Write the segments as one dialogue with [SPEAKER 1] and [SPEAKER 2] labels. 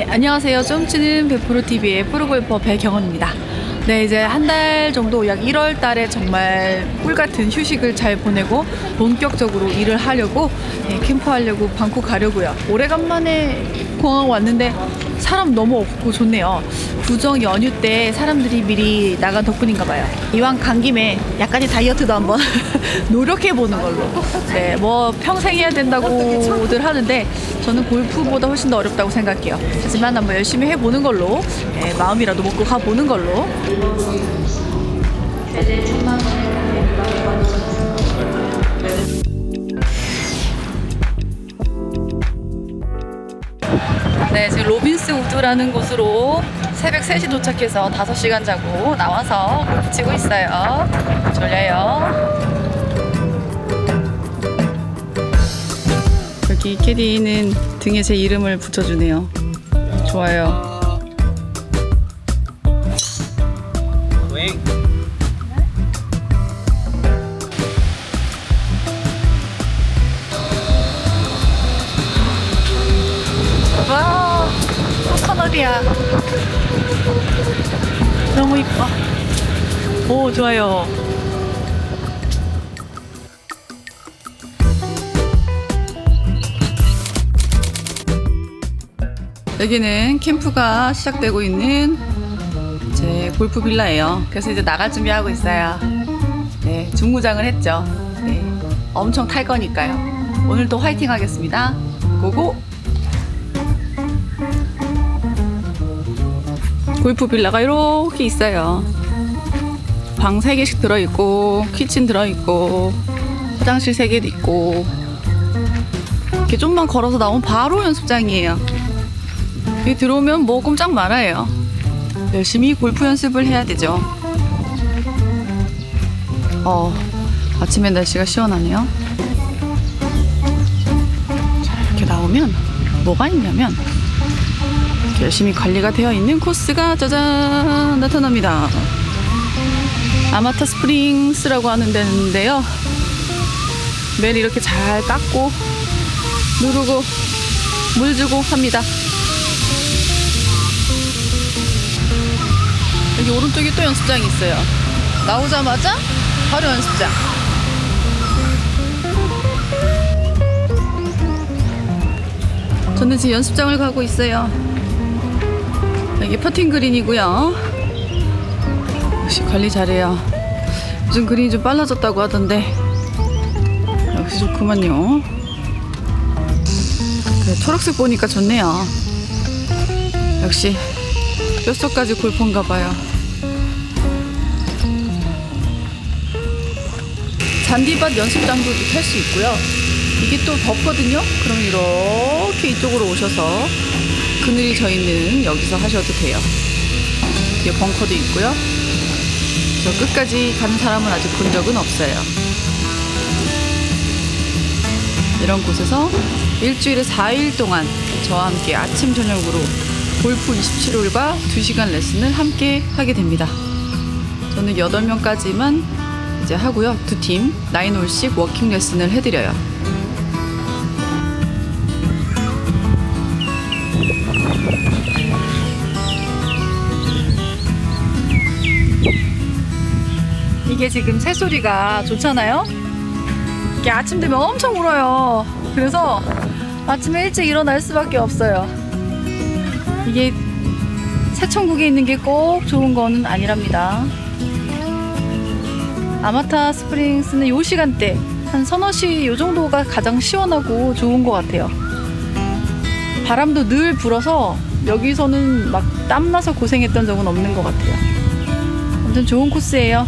[SPEAKER 1] 네, 안녕하세요. 쫌치는 베프로TV의 프로골퍼 배경원입니다. 네, 이제 한 달 정도 약 1월 달에 정말 꿀 같은 휴식을 잘 보내고 본격적으로 일을 하려고 네, 캠프하려고 방콕 가려고요. 오래간만에 공항 왔는데 사람 너무 없고 좋네요. 구정 연휴 때 사람들이 미리 나간 덕분인가 봐요. 이왕 간 김에 약간의 다이어트도 한번 노력해 보는 걸로. 네, 뭐 평생 해야 된다고들 하는데 저는 골프보다 훨씬 더 어렵다고 생각해요. 하지만 한번 열심히 해 보는 걸로 네, 마음이라도 먹고 가 보는 걸로. 네, 지금 로빈스 우드라는 곳으로 새벽 3시 도착해서 5시간 자고 나와서 골프 치고 있어요. 졸려요. 여기 캐디는 등에 제 이름을 붙여주네요. 좋아요. 너무 이뻐. 오, 좋아요. 여기는 캠프가 시작되고 있는 제 골프 빌라예요. 그래서 이제 나갈 준비하고 있어요. 네, 중무장을 했죠. 네, 엄청 탈 거니까요. 오늘도 화이팅 하겠습니다. 고고! 골프 빌라가 이렇게 있어요. 방 3개씩 들어있고, 키친 들어있고, 화장실 3개도 있고, 이렇게 좀만 걸어서 나오면 바로 연습장이에요. 여기 들어오면 뭐 꼼짝 말아요. 열심히 골프 연습을 해야 되죠. 어, 아침에 날씨가 시원하네요. 자, 이렇게 나오면 뭐가 있냐면, 열심히 관리가 되어 있는 코스가 짜잔 나타납니다. 아마타 스프링스라고 하는 데인데요. 매일 이렇게 잘 닦고 누르고 물 주고 합니다. 여기 오른쪽에 또 연습장이 있어요. 나오자마자 바로 연습장. 저는 지금 연습장을 가고 있어요. 여기 퍼팅 그린이고요. 역시 관리 잘해요. 요즘 그린이 좀 빨라졌다고 하던데 역시 좋구만요. 그래, 초록색 보니까 좋네요. 역시 뼛속까지 골프인가 봐요. 잔디밭 연습장도 탈수 있고요. 이게 또 덥거든요. 그럼 이렇게 이쪽으로 오셔서 그늘이 져 있는 여기서 하셔도 돼요. 뒤에 벙커도 있고요. 저 끝까지 가는 사람은 아직 본 적은 없어요. 이런 곳에서 일주일에 4일 동안 저와 함께 아침 저녁으로 골프 27홀과 2시간 레슨을 함께 하게 됩니다. 저는 8명까지만 이제 하고요. 두 팀 9홀씩 워킹 레슨을 해드려요. 이게 지금 새소리가 좋잖아요? 이게 아침 되면 엄청 울어요. 그래서 아침에 일찍 일어날 수밖에 없어요. 이게 새천국에 있는 게 꼭 좋은 거는 아니랍니다. 아마타 스프링스는 요 시간대 한 서너 시 요 정도가 가장 시원하고 좋은 것 같아요. 바람도 늘 불어서 여기서는 막 땀나서 고생했던 적은 없는 것 같아요. 아무튼 좋은 코스예요.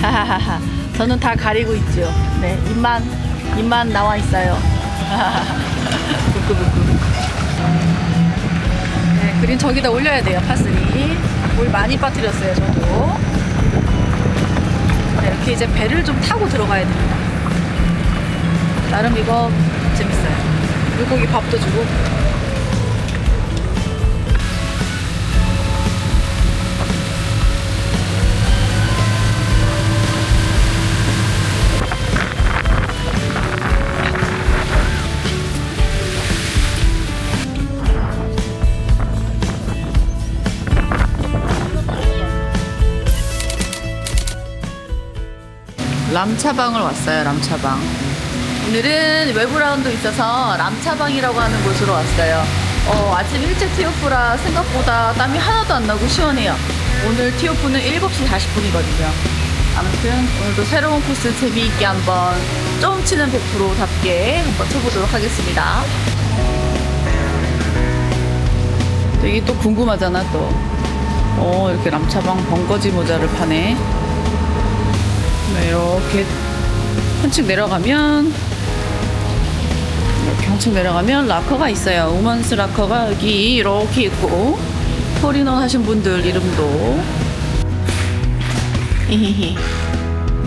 [SPEAKER 1] 하하하하. 저는 다 가리고 있죠. 네, 입만 입만 나와 있어요. 부끄부끄. 네, 그린 저기다 올려야 돼요. 파스리. 물 많이 빠뜨렸어요. 저도. 네, 이렇게 이제 배를 좀 타고 들어가야 됩니다. 나름 이거 재밌어요. 물고기 밥도 주고. 람차방을 왔어요. 람차방. 오늘은 외부 라운드 있어서 람차방이라고 하는 곳으로 왔어요. 어, 아침 일찍 티오프라 생각보다 땀이 하나도 안 나고 시원해요. 오늘 티오프는 7시 40분이거든요. 아무튼 오늘도 새로운 코스 재미있게 한번 좀 치는 100%답게 한번 쳐보도록 하겠습니다. 되게 또 궁금하잖아 또. 어 이렇게 람차방 번거지 모자를 파네. 네, 이렇게 한층 내려가면 이렇게 한층 내려가면 락커가 있어요. 우먼스 락커가 여기 이렇게 있고 폴인원 하신 분들 이름도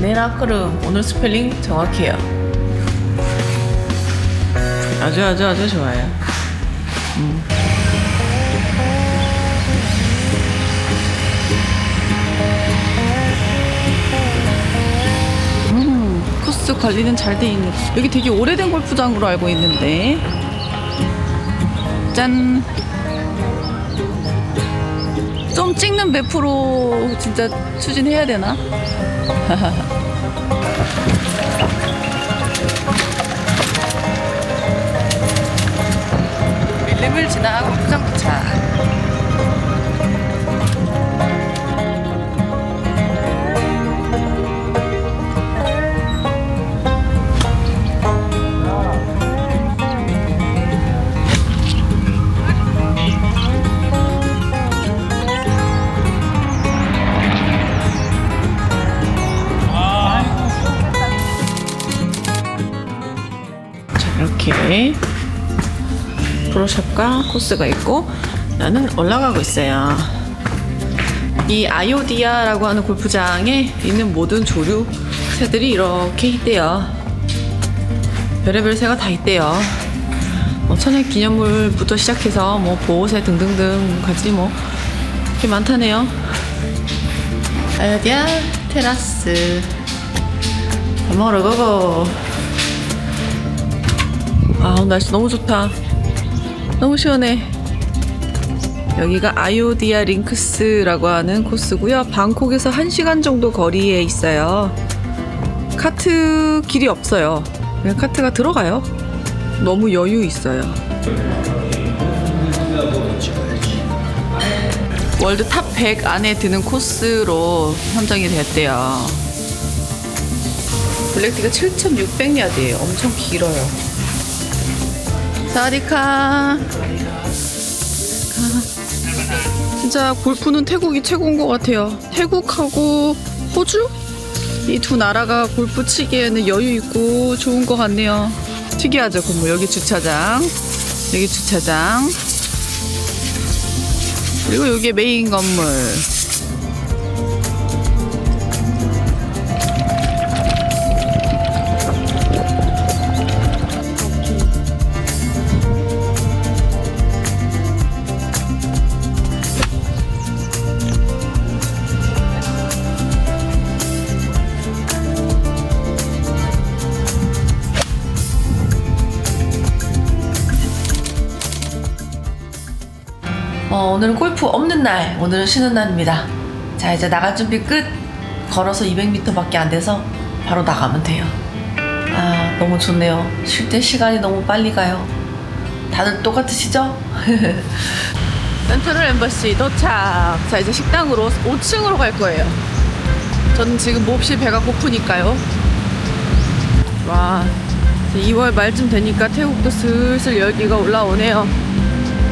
[SPEAKER 1] 락커름 오늘 스펠링 정확해요. 아주 아주 아주 좋아요. 음, 코스 관리는 잘 돼 있는. 여기 되게 오래된 골프장으로 알고 있는데. 짠. 좀 찍는 배프로 진짜 추진해야 되나? 밀림을 지나 골프장 도착. 프로샵과 코스가 있고 나는 올라가고 있어요. 이 아요디아라고 하는 골프장에 있는 모든 조류 새들이 이렇게 있대요. 별의별 새가 다 있대요. 뭐 천연 기념물부터 시작해서 뭐 보호새 등등등 같이 뭐 이렇게 많다네요. 아요디아 테라스 밥 먹으러 가고. 아 날씨 너무 좋다 너무 시원해. 여기가 아요디아 링크스라고 하는 코스고요. 방콕에서 1시간 정도 거리에 있어요. 카트 길이 없어요. 그냥 카트가 들어가요. 너무 여유 있어요. 월드 탑 100 안에 드는 코스로 선정이 됐대요. 블랙티가 7,600야드예요. 엄청 길어요 사디카. 진짜 골프는 태국이 최고인 것 같아요. 태국하고 호주 이 두 나라가 골프 치기에는 여유 있고 좋은 것 같네요. 특이하죠 건물 여기 주차장 여기 주차장 그리고 여기 메인 건물. 어, 오늘은 골프 없는 날, 오늘은 쉬는 날입니다. 자, 이제 나갈 준비 끝. 걸어서 200m밖에 안 돼서 바로 나가면 돼요. 아, 너무 좋네요. 쉴 때 시간이 너무 빨리 가요. 다들 똑같으시죠? 센트럴 엠버시 도착. 자, 이제 식당으로 5층으로 갈 거예요. 저는 지금 몹시 배가 고프니까요. 와, 이제 2월 말쯤 되니까 태국도 슬슬 열기가 올라오네요.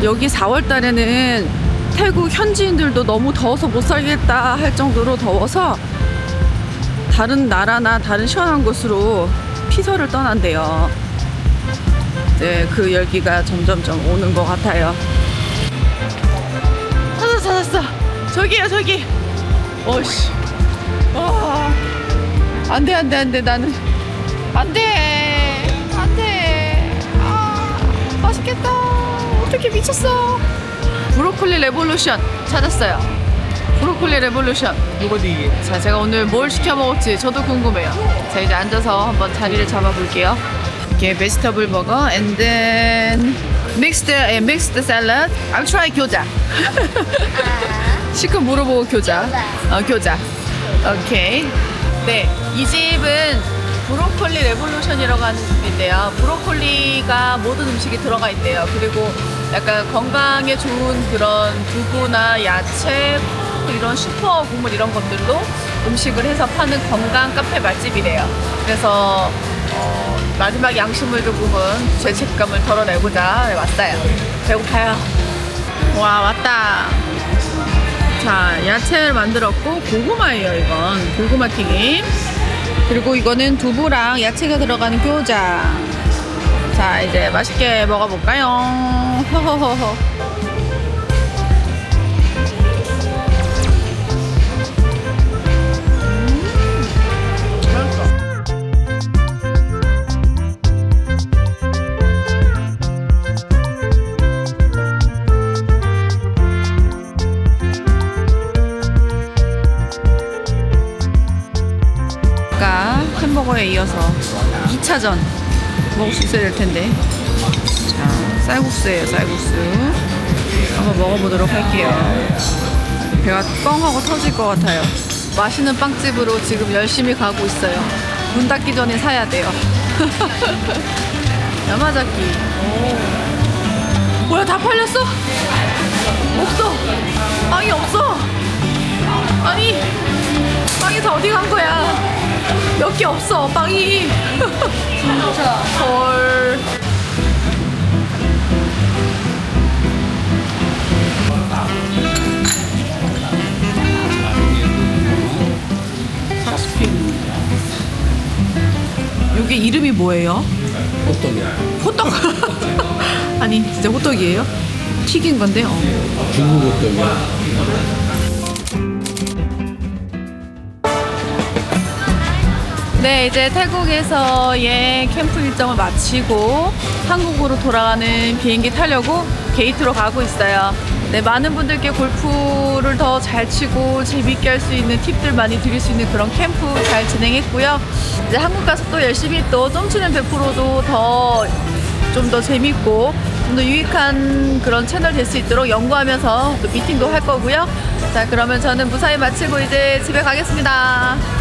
[SPEAKER 1] 여기 4월 달에는 태국 현지인들도 너무 더워서 못 살겠다 할 정도로 더워서 다른 나라나 다른 시원한 곳으로 피서를 떠난대요. 이제 그 열기가 점점점 오는 것 같아요. 찾았어, 찾았어. 저기요, 저기. 어씨. 와. 안 돼, 안 돼, 안 돼. 나는. 안 돼. 어떻게 미쳤어. 브로콜리 레볼루션 찾았어요. 브로콜리 레볼루션.
[SPEAKER 2] 누구디?
[SPEAKER 1] 자, 제가 오늘 뭘 시켜 먹을지 저도 궁금해요. 자, 이제 앉아서 한번 자리를 잡아볼게요. 이렇게 베지터블 버거 and then mixed mixed salad. I'll try 교자. 시큼 물어보고 교자. 어, 교자. 오케이. 네, 이 집은 브로콜리 레볼루션이라고 하는 집인데요. 브로콜리가 모든 음식이 들어가 있대요. 그리고 약간 건강에 좋은 그런 두부나 야채, 이런 슈퍼 국물 이런 것들로 음식을 해서 파는 건강 카페 맛집이래요. 그래서 어, 마지막 양심을 조금은 죄책감을 덜어내고자 왔어요. 배고파요. 와 왔다. 자, 야채를 만들었고 고구마예요, 이건. 고구마 튀김. 그리고 이거는 두부랑 야채가 들어가는 교자. 자, 이제 맛있게 먹어볼까요? 음, 맛있어. 아까 햄버거에 이어서 2차전 먹을 수 있어야 될 텐데. 자, 쌀국수예요, 쌀국수. 한번 먹어보도록 할게요. 배가 뻥 하고 터질 것 같아요. 맛있는 빵집으로 지금 열심히 가고 있어요. 문 닫기 전에 사야 돼요. 야마자키. 오. 뭐야, 다 팔렸어? 없어. 빵이 없어. 아니, 빵이 다 어디 간 거야? 몇 개 없어, 빵이. 진짜. 헐. 이게 이름이 뭐예요?
[SPEAKER 3] 호떡이야.
[SPEAKER 1] 호떡. 아니, 진짜 호떡이에요? 튀긴 건데, 어.
[SPEAKER 3] 중국 호떡이야.
[SPEAKER 1] 네, 이제 태국에서의 캠프 일정을 마치고 한국으로 돌아가는 비행기 타려고 게이트로 가고 있어요. 네, 많은 분들께 골프를 더 잘 치고 재밌게 할 수 있는 팁들 많이 드릴 수 있는 그런 캠프 잘 진행했고요. 이제 한국 가서 또 열심히 또 똥치는 100%도 더 좀 더 재밌고 좀 더 유익한 그런 채널 될 수 있도록 연구하면서 또 미팅도 할 거고요. 자, 그러면 저는 무사히 마치고 이제 집에 가겠습니다.